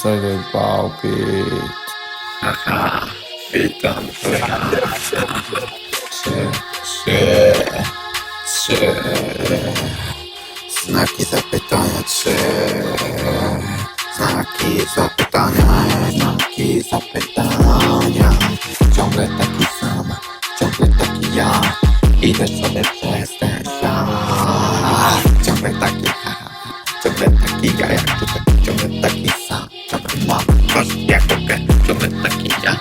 Excited about it. Haha, witam. Trzy, trzy, trzy, znaki zapytania, trzy, znaki zapytania, znaki zapytania, ciągle taki sam, ciągle taki ja, idę sobie przez jak lukę, ciągle taki ja,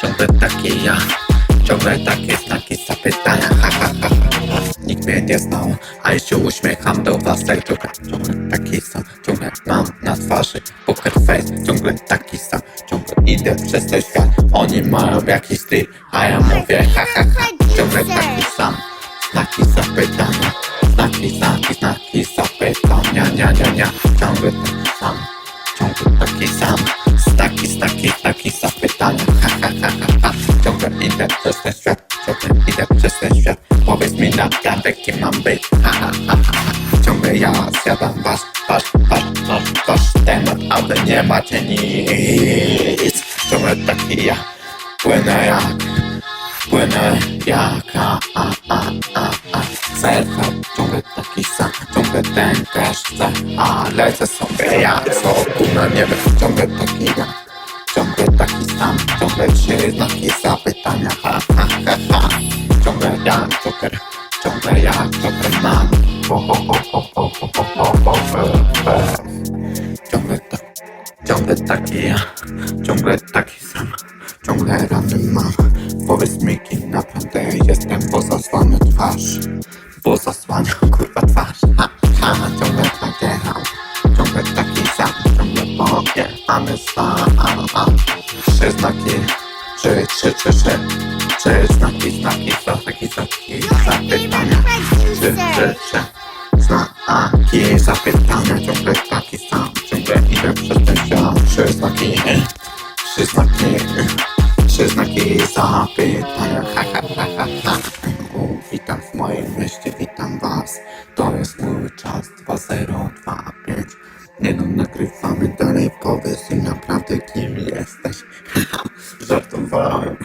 ciągle taki ja, ciągle takie znaki zapytania, ha, ha, ha, ha. Nikt mnie nie znał, a się uśmiecham do własnej ciągle, ciągle taki sam, ciągle mam na twarzy poker face, ciągle taki sam, ciągle idę przez ten świat, oni mają jakiś styl, a ja mówię ha, ha, ha, ciągle taki sam, znaki zapytania, znaki, znaki, znaki zapytania, nia, nia, nia, ciągle taki ciągle taki sam, znaki, znaki zapytania, ha, ciągle idę przez ten świat, ciągle idę przez ten świat, powiedz mi naprawdę kim mam być, ha, ciągle ja zjadam wasz, wasz, wasz, wasz, wasz temat, a wy nie macie nic, ciągle taki ja, płynę jak Płynę jak a, a, a, a, a. Surfer, ciągle taki sam Ciągle ten też chce A lecę sobie ja Co tu na niebie. Ciągle taki ja taki sam Ciągle trzy znaki zapytania Ha, ha, ha, ha Ciągle ja Joker Ciągle ja Joker mam Ho, ho, ho, ho, ho, ho, ho, ho, ho, ho, ho. Ciągle tak Ciągle taki ja, ciągle taki sam, ciągle rany mam. Powiedz mi, kim naprawdę jestem, bo zasłania twarz, bo zasłania kurwa twarz. Ha, pojechany sam. Trzy znaki, trzy, trzy, trzy, trzy, trzy znaki, znaki, znaki, znaki, zapytania. Trzy, trzy, trzy. Znaki zapytania, ciągle taki sam, ciągle idę przez ten świat. Trzy znaki, trzy znaki, trzy znaki zapytania. Ha, ha, ha, ha, ha. Witam w moim mieście, witam was. To jest mój czas 2025. Nie no, nagrywamy dalej, powiedz im naprawdę kim jesteś. Żartowałem.